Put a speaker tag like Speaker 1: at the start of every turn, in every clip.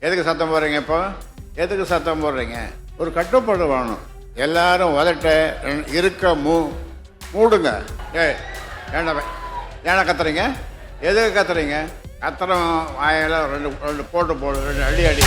Speaker 1: எதுக்கு சத்தம் போடுறீங்க இப்போ? எதுக்கு சத்தம் போடுறீங்க? ஒரு கட்டுப்பாடு வேணும். எல்லாரும் உதட்ட இருக்க மூ மூடுங்க. ஏ ஏன்டா வே- கத்துறீங்க? எதுக்கு கத்துறீங்க? கத்திரம் வாயில் ரெண்டு ரெண்டு போட்டு போடு ரெண்டு அடி அடி.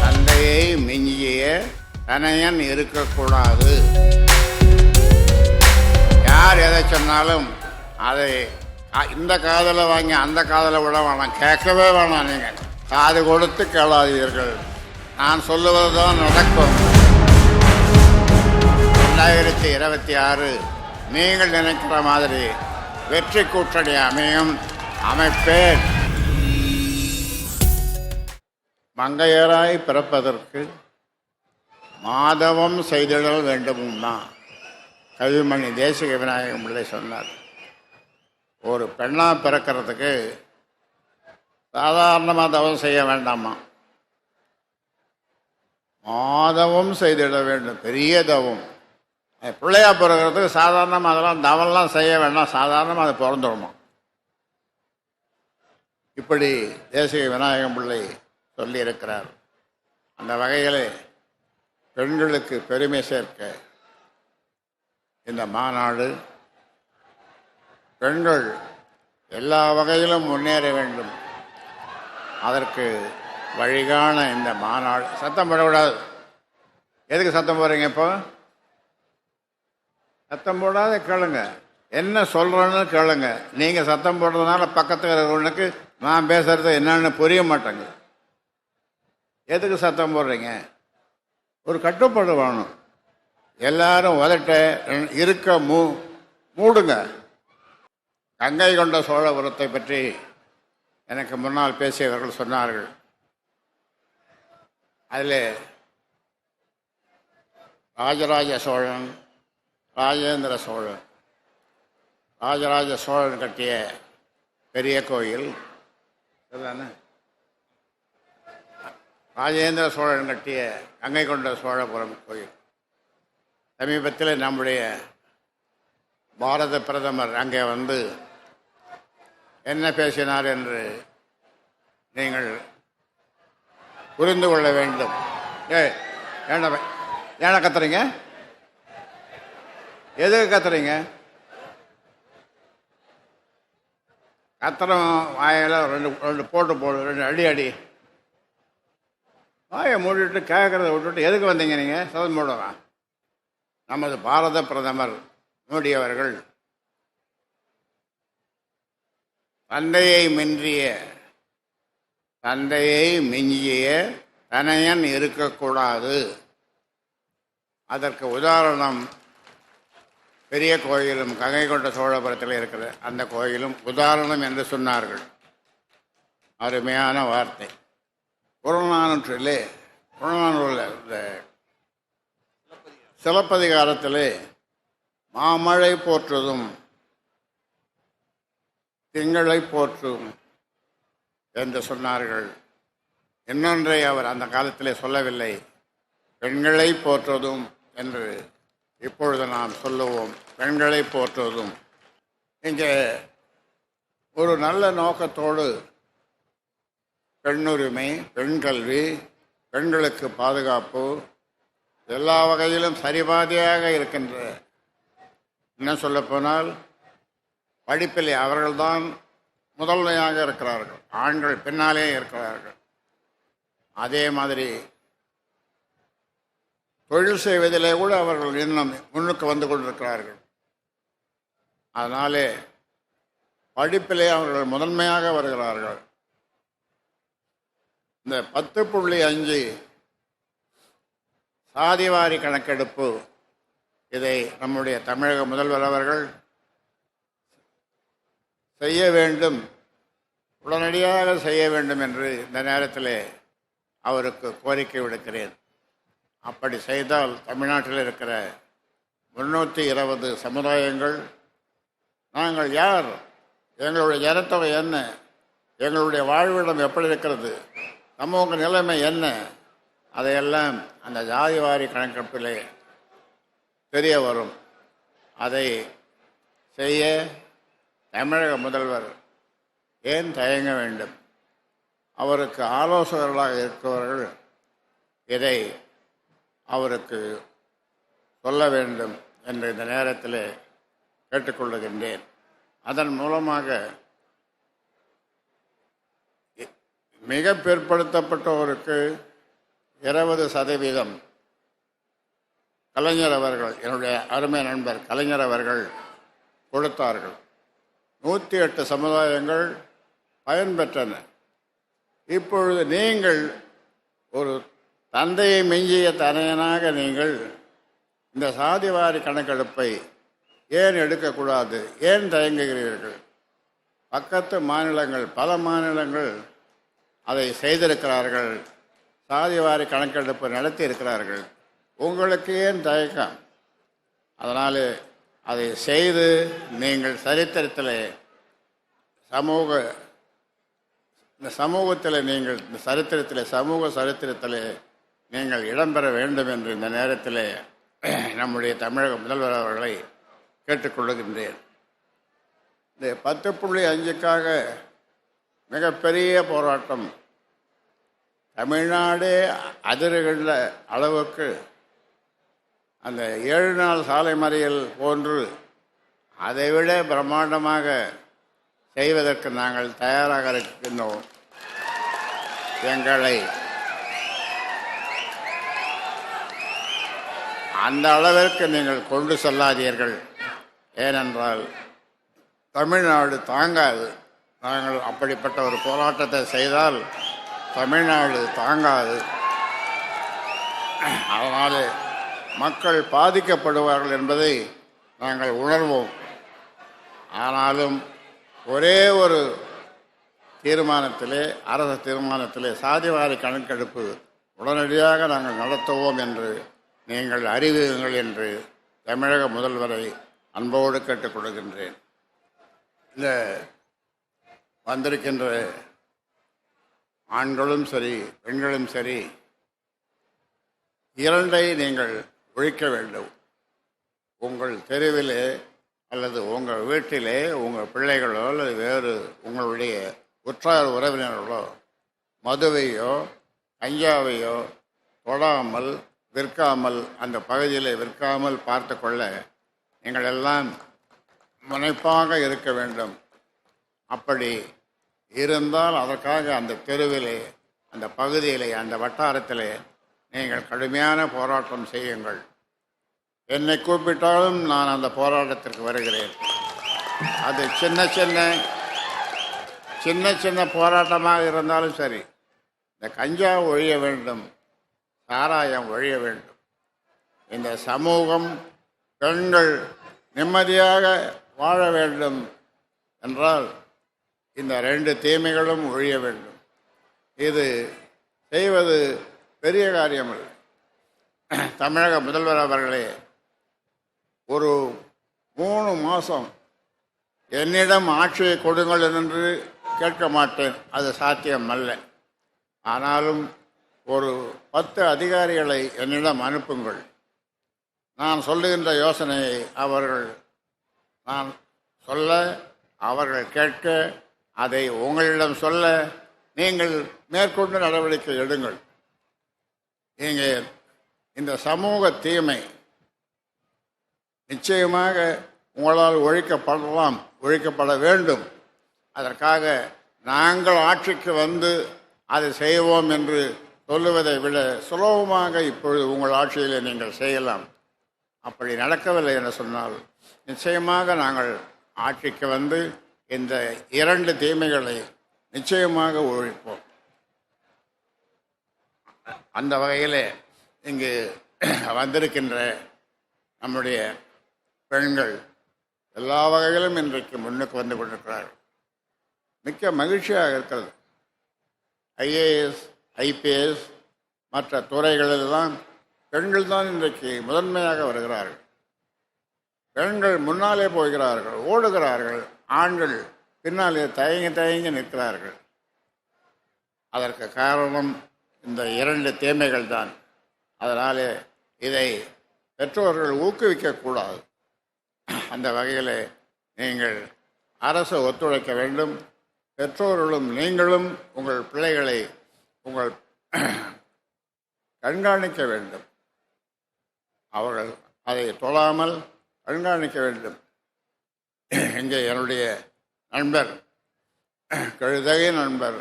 Speaker 1: தந்தையை மிஞ்சிய தனையன் இருக்கக்கூடாது. யார் எதை சொன்னாலும் அதை இந்த காதில் வாங்கி அந்த காதில் விட வேணாம். கேட்கவே வேணாம் நீங்கள் காது கொடுத்து கேளாதீர்கள். நான் சொல்லுவது தான் நடக்கும். ரெண்டாயிரத்தி இருபத்தி ஆறு நீங்கள் நினைக்கிற மாதிரி வெற்றி கூட்டணி அமையும் அமைப்பேன். மங்கையராய் பிறப்பதற்கு மாதவம் செய்திடல் வேண்டும்னா கவிமணி தேசிக விநாயகம் பிள்ளை சொன்னார். ஒரு பெண்ணாக பிறக்கிறதுக்கு சாதாரணமாக தவம் செய்ய வேண்டாமா? மாதவம் செய்திட வேண்டும். பெரிய தவம். பிள்ளையாக பிள்ளையா பிறக்கிறதுக்கு சாதாரணமாக அதெல்லாம் தவம்லாம் செய்ய வேண்டாம். சாதாரணமாக அது பிறந்துடணும் இப்படி தேசிய விநாயகம் பிள்ளை சொல்லியிருக்கிறார். அந்த வகையில் பெண்களுக்கு பெருமை சேர்க்க இந்த மாநாடு பெண்கள் எல்லா வகையிலும் முன்னேற வேண்டும். அதற்கு வழிகாண இந்த மாநாடு சத்தம் போடக்கூடாது. எதுக்கு சத்தம் போடுறீங்க இப்போ? சத்தம் போடாத கேளுங்க. என்ன சொல்கிறேன்னு கேளுங்க. நீங்கள் சத்தம் போடுறதுனால பக்கத்தில் இருக்கிறவனுக்கு நான் பேசுகிறது என்னன்னு புரிய மாட்டேங்க எதுக்கு சத்தம் போடுறீங்க? ஒரு கட்டுப்பாடு வேணும். எல்லாரும் உதட்ட இருக்க மூ மூடுங்க. கங்கை கொண்ட சோழபுரத்தை பற்றி எனக்கு முன்னால் பேசியவர்கள் சொன்னார்கள். அதில் ராஜராஜ சோழன் ராஜேந்திர சோழன் ராஜராஜ சோழன் கட்டிய பெரிய கோயில் இதுதானே ராஜேந்திர சோழன் கட்டிய கங்கை கொண்ட சோழபுரம் கோயில். சமீபத்தில் நம்முடைய பாரத பிரதமர் அங்கே வந்து என்ன பேசினார் என்று நீங்கள் புரிந்து கொள்ள வேண்டும். ஏ ஏன்டா வே- கத்துறீங்க? எதுக்கு கத்துறீங்க? கத்திரம் வாயில் ரெண்டு ரெண்டு போட்டு போடு ரெண்டு அடி அடி. வாயை மூடிட்டு கேட்குறத விட்டுட்டு எதுக்கு வந்தீங்க நீங்கள் சதம் போடுவா? நமது பாரத பிரதமர் மோடி அவர்கள் தந்தையை மின்றிய தந்தையை மிஞ்சிய தனையன் இருக்கக்கூடாது. அதற்கு உதாரணம் பெரிய கோயிலும் கங்கை கொண்ட சோழபுரத்தில் இருக்கிற அந்த கோயிலும் உதாரணம் என்று சொன்னார்கள். அருமையான வார்த்தை. புறநானூற்றிலே புறநானூரில் இந்த சிலப்பதிகாரத்திலே மாமழை போற்றுதும் திங்களை போற்றும் என்று சொன்னார்கள். இன்னொன்றை அவர் அந்த காலத்திலே சொல்லவில்லை. பெண்களை போற்றுவதும் என்று இப்பொழுது நாம் சொல்லுவோம். பெண்களை போற்றுவதும். இங்கே ஒரு நல்ல நோக்கத்தோடு பெண்ணுரிமை பெண் கல்வி பெண்களுக்கு பாதுகாப்பு எல்லா வகையிலும் சரிபாதியாக இருக்கின்ற. என்ன சொல்லப்போனால் படிப்பிலே அவர்கள்தான் முதன்மையாக இருக்கிறார்கள். ஆண்கள் பின்னாலே இருக்கிறார்கள். அதே மாதிரி தொழில் செய்வதிலே கூட அவர்கள் இன்னும் முன்னுக்கு வந்து கொண்டிருக்கிறார்கள். அதனாலே படிப்பிலே அவர்கள் முதன்மையாக வருகிறார்கள். இந்த பத்து புள்ளி அஞ்சு சாதிவாரி கணக்கெடுப்பு இதை நம்முடைய தமிழக முதல்வர் அவர்கள் செய்ய வேண்டும். உடனடியாக செய்ய வேண்டும் என்று இந்த நேரத்தில் அவருக்கு கோரிக்கை விடுக்கிறேன். அப்படி செய்தால் தமிழ்நாட்டில் இருக்கிற முன்னூற்றி இருபது சமுதாயங்கள் நாங்கள் யார் எங்களுடைய ஜனத்தொகை என்ன எங்களுடைய வாழ்விடம் எப்படி இருக்கிறது சமூக நிலைமை என்ன அதையெல்லாம் அந்த ஜாதிவாரி கணக்கெடுப்பிலே தெரிய வரும். அதை செய்ய தமிழக முதல்வர் ஏன் தயங்க வேண்டும்? அவருக்கு ஆலோசகர்களாக இருக்கிறவர்கள் இதை அவருக்கு சொல்ல வேண்டும் என்று இந்த நேரத்தில் கேட்டுக்கொள்ளுகின்றேன் அதன் மூலமாக மிக பிற்படுத்தப்பட்டோருக்கு இருபது சதவீதம் கலைஞர் அவர்கள் என்னுடைய அருமை நண்பர் கலைஞர் அவர்கள் கொடுத்தார்கள். நூற்றி எட்டு சமுதாயங்கள் பயன்பெற்றன. இப்பொழுது நீங்கள் ஒரு தந்தையை மிஞ்சிய தனையனாக நீங்கள் இந்த சாதிவாரி கணக்கெடுப்பை ஏன் எடுக்கக்கூடாது? ஏன் தயங்குகிறீர்கள்? பக்கத்து மாநிலங்கள் பல மாநிலங்கள் அதை செய்திருக்கிறார்கள். சாதிவாரி கணக்கெடுப்பு நடத்தி இருக்கிறார்கள் உங்களுக்கு ஏன் தயக்கம்? அதனால் அதை செய்து நீங்கள் சரித்திரத்தில் சமூக இந்த சமூகத்தில் நீங்கள் இந்த சரித்திரத்தில் சமூக சரித்திரத்தில் நீங்கள் இடம்பெற வேண்டும் என்று இந்த நேரத்தில் நம்முடைய தமிழக முதல்வர் அவர்களை கேட்டுக்கொள்கின்றேன் இந்த பத்து புள்ளி அஞ்சுக்காக மிகப்பெரிய போராட்டம் தமிழ்நாடே அதிர்கின்ற அளவுக்கு அந்த ஏழு நாள் சாலை மறியல் போன்று அதைவிட பிரம்மாண்டமாக செய்வதற்கு நாங்கள் தயாராக இருக்கின்றோம். எங்களை அந்த அளவிற்கு நீங்கள் கொண்டு செல்லாதீர்கள். ஏனென்றால் தமிழ்நாடு தாங்காது. நாங்கள் அப்படிப்பட்ட ஒரு போராட்டத்தை செய்தால் தமிழ்நாடு தாங்காது. அதனால் மக்கள் பாதிக்கப்படுவார்கள் என்பதை நாங்கள் உணர்வோம். ஆனாலும் ஒரே ஒரு தீர்மானத்திலே அரசு தீர்மானத்திலே சாதிவாரி கணக்கெடுப்பு உடனடியாக நாங்கள் நடத்துவோம் என்று நீங்கள் அறிவியுங்கள் என்று தமிழக முதல்வரை அன்போடு கேட்டுக்கொள்கின்றேன் இந்த வந்திருக்கின்ற ஆண்களும் சரி பெண்களும் சரி இரண்டை நீங்கள் ஒழிக்க வேண்டும். உங்கள் தெருவிலே அல்லது உங்கள் வீட்டிலே உங்கள் பிள்ளைகளோ அல்லது வேறு உங்களுடைய உற்றார் உறவினர்களோ மதுவையோ கஞ்சாவையோ தொடாமல் விற்காமல் அந்த பகுதியில் விற்காமல் பார்த்து கொள்ள நீங்கள் எல்லாம் முனைப்பாக இருக்க வேண்டும். அப்படி இருந்தால் அதற்காக அந்த தெருவிலே அந்த பகுதியிலே அந்த வட்டாரத்திலே நீங்கள் கடுமையான போராட்டம் செய்யுங்கள். என்னை கூப்பிட்டாலும் நான் அந்த போராட்டத்திற்கு வருகிறேன். அது சின்ன சின்ன சின்ன சின்ன போராட்டமாக இருந்தாலும் சரி. இந்த கஞ்சா ஒழிய வேண்டும். சாராயம் ஒழிய வேண்டும். இந்த சமூகம் பெண்கள் நிம்மதியாக வாழ வேண்டும் என்றால் இந்த ரெண்டு தீமைகளும் ஒழிய வேண்டும். இது செய்வது பெரிய காரியமல்ல தமிழக முதல்வர் அவர்களே ஒரு மூணு மாதம் என்னிடம் ஆட்சியை கொடுங்கள் என்று கேட்க மாட்டேன். அது சாத்தியம் அல்ல ஆனாலும் ஒரு பத்து அதிகாரிகளை என்னிடம் அனுப்புங்கள். நான் சொல்லுகின்ற யோசனையை அவர்கள் நான் சொல்ல அவர்கள் கேட்க அதை உங்களிடம் சொல்ல நீங்கள் மேற்கொண்டு நடவடிக்கை எடுங்கள். நீங்கள் இந்த சமூக தீமை நிச்சயமாக உங்களால் ஒழிக்கப்படலாம் ஒழிக்கப்பட வேண்டும். அதற்காக நாங்கள் ஆட்சிக்கு வந்து அதை செய்வோம் என்று சொல்லுவதை விட சுலபமாக இப்பொழுது உங்கள் ஆட்சியில் நீங்கள் செய்யலாம். அப்படி நடக்கவில்லை என்று சொன்னால் நிச்சயமாக நாங்கள் ஆட்சிக்கு வந்து இந்த இரண்டு தீமைகளை நிச்சயமாக ஒழிப்போம். அந்த வகையில் இங்கு வந்திருக்கின்ற நம்முடைய பெண்கள் எல்லா வகையிலும் இன்றைக்கு முன்னுக்கு வந்து கொண்டிருக்கிறார்கள். மிக்க மகிழ்ச்சியாக இருக்கிறது. ஐஏஎஸ் ஐபிஎஸ் மற்ற துறைகளிலெல்லாம் பெண்கள் தான் இன்றைக்கு முதன்மையாக வருகிறார்கள். பெண்கள் முன்னாலே போகிறார்கள் ஓடுகிறார்கள் ஆண்கள் பின்னாலே தயங்கி தயங்கி நிற்கிறார்கள். அதற்கு காரணம் இந்த இரண்டு தீமைகள் தான் அதனாலே இதை பெற்றோர்கள் ஊக்குவிக்கக்கூடாது. அந்த வகையில் நீங்கள் அரசு ஒத்துழைக்க வேண்டும். பெற்றோர்களும் நீங்களும் உங்கள் பிள்ளைகளை உங்கள் கண்காணிக்க வேண்டும். அவர்கள் அதை தொழாமல் கண்காணிக்க வேண்டும். இங்கே என்னுடைய நண்பர் கழுதகை நண்பர்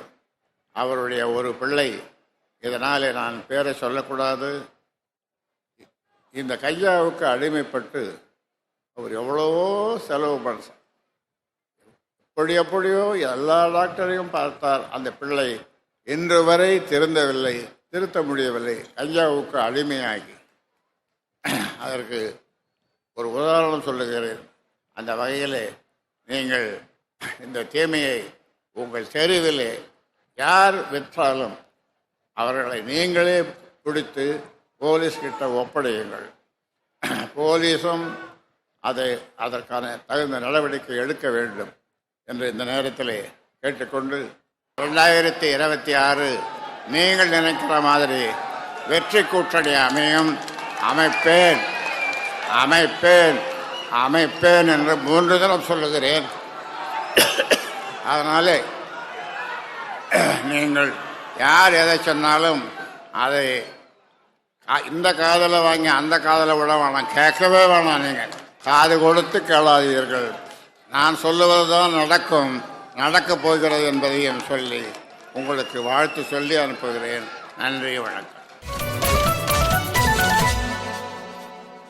Speaker 1: அவருடைய ஒரு பிள்ளை இதனாலே நான் பேரை சொல்லக்கூடாது. இந்த கையாவுக்கு அடிமைப்பட்டு அவர் எவ்வளவோ செலவு பண்ண எப்படி எப்படியோ எல்லா டாக்டரையும் பார்த்தார். அந்த பிள்ளை இன்று வரை திருந்தவில்லை திருத்த முடியவில்லை. கையாவுக்கு அடிமையாகி. அதற்கு ஒரு உதாரணம் சொல்லுகிறேன். அந்த வகையிலே நீங்கள் இந்த தீமையை உங்கள் தெருவிலே யார் விற்றாலும் அவர்களை நீங்களே பிடித்து போலீஸ் கிட்ட ஒப்படையுங்கள். போலீஸும் அதை அதற்கான தகுந்த நடவடிக்கை எடுக்க வேண்டும் என்று இந்த நேரத்தில் கேட்டுக்கொண்டு ரெண்டாயிரத்தி இருபத்தி ஆறு நீங்கள் நினைக்கிற மாதிரி வெற்றி கூட்டணி அமையும். அமைப்பேன். அமைப்பேன். அமைப்பேன் என்று மூன்று தினம் சொல்லுகிறேன். அதனாலே நீங்கள் யார் எதை சொன்னாலும் அதை இந்த காதில் வாங்கி அந்த காதில் விட வேணாம். கேட்கவே வேணாம் நீங்கள் காது கொடுத்து கேளாதீர்கள். நான் சொல்லுவது தான் நடக்கும். நடக்கப் போகிறது என்பதையும் சொல்லி உங்களுக்கு வாழ்த்து சொல்லி அனுப்புகிறேன். நன்றி வணக்கம்.